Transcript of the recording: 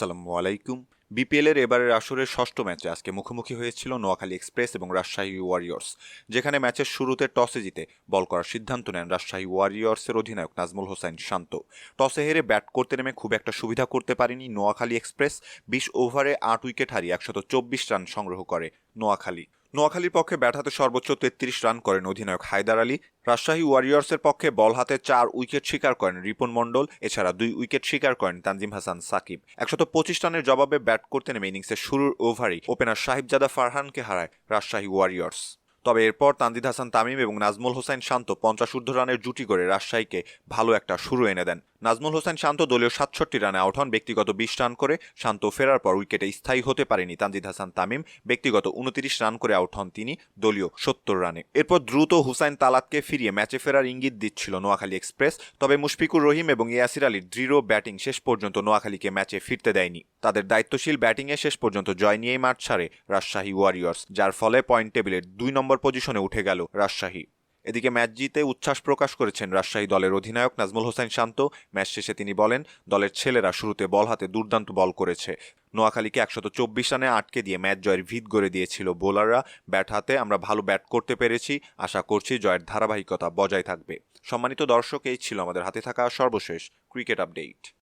আসসালামু আলাইকুম। বিপিএলের এবারের আসরের ষষ্ঠ ম্যাচে আজকে মুখোমুখি হয়েছিল নোয়াখালী এক্সপ্রেস এবং রাজশাহী ওয়ারিয়র্স যেখানে ম্যাচের শুরুতে টসে জিতে বল করার সিদ্ধান্ত নেন রাজশাহী ওয়ারিয়র্সের অধিনায়ক নাজমুল হোসেন শান্ত। টসে হেরে ব্যাট করতে নেমে খুব একটা সুবিধা করতে পারেনি নোয়াখালী এক্সপ্রেস বিশ ওভারে আট উইকেট হারিয়ে একশত চব্বিশ রান সংগ্রহ করে নোয়াখালী। নোয়াখালীর পক্ষে ব্যাট হাতে সর্বোচ্চ তেত্রিশ রান করেন অধিনায়ক হায়দার আলী। রাজশাহী ওয়ারিয়র্সের পক্ষে বল হাতে চার উইকেট শিকার করেন রিপন মণ্ডল, এছাড়া দুই উইকেট শিকার করেন তানজিম হাসান সাকিব। একশত পঁচিশ রানের জবাবে ব্যাট করতে নেমে ইনিংসের শুরুর ওভারেই ওপেনার সাহিবজাদা ফারহানকে হারায় রাজশাহী ওয়ারিয়র্স তবে এরপর তানজিদ হাসান তামিম এবং নাজমুল হোসেন শান্ত পঞ্চাশ ঊর্ধ্ব রানের জুটি করে রাজশাহীকে ভালো একটা শুরু এনে দেন। নাজমুল হোসেন শান্ত দলীয় সাতষট্টি রানে আউট হন, ব্যক্তিগত বিশ রান করে শান্ত ফেরার পর উইকেটে স্থায়ী হতে পারেনি তানজিদ হাসান তামিম, ব্যক্তিগত উনতিরিশ রান করে আউট হন তিনি দলীয় সত্তর রানে। এরপর দ্রুত হুসাইন তালাতকে ফিরিয়ে ম্যাচে ফেরার ইঙ্গিত দিচ্ছিল নোয়াখালী এক্সপ্রেস, তবে মুশফিকুর রহিম এবং ইয়াসির আলীর দৃঢ় ব্যাটিং শেষ পর্যন্ত নোয়াখালীকে ম্যাচে ফিরতে দেয়নি। তাদের দায়িত্বশীল ব্যাটিংয়ে শেষ পর্যন্ত জয় নিয়েই মাঠ ছাড়ে রাজশাহী ওয়ারিয়র্স, যার ফলে পয়েন্ট টেবিলের দুই নম্বর পজিশনে উঠে গেল রাজশাহী। এদিকে ম্যাচ জিতে উচ্ছ্বাস প্রকাশ করেছেন রাজশাহী দলের অধিনায়ক নাজমুল হোসেন শান্ত। ম্যাচ শেষে তিনি বলেন, দলের ছেলেরা শুরুতে বল হাতে দুর্দান্ত বল করেছে। নোয়াখালীকে একশত চব্বিশ রানে আটকে দিয়ে ম্যাচ জয়ের ভিত গড়ে দিয়েছিল বোলাররা। ব্যাট হাতে আমরা ভালো ব্যাট করতে পেরেছি। আশা করছি জয়ের ধারাবাহিকতা বজায় থাকবে। সম্মানিত দর্শক, এই ছিল আমাদের হাতে থাকা সর্বশেষ ক্রিকেট আপডেট।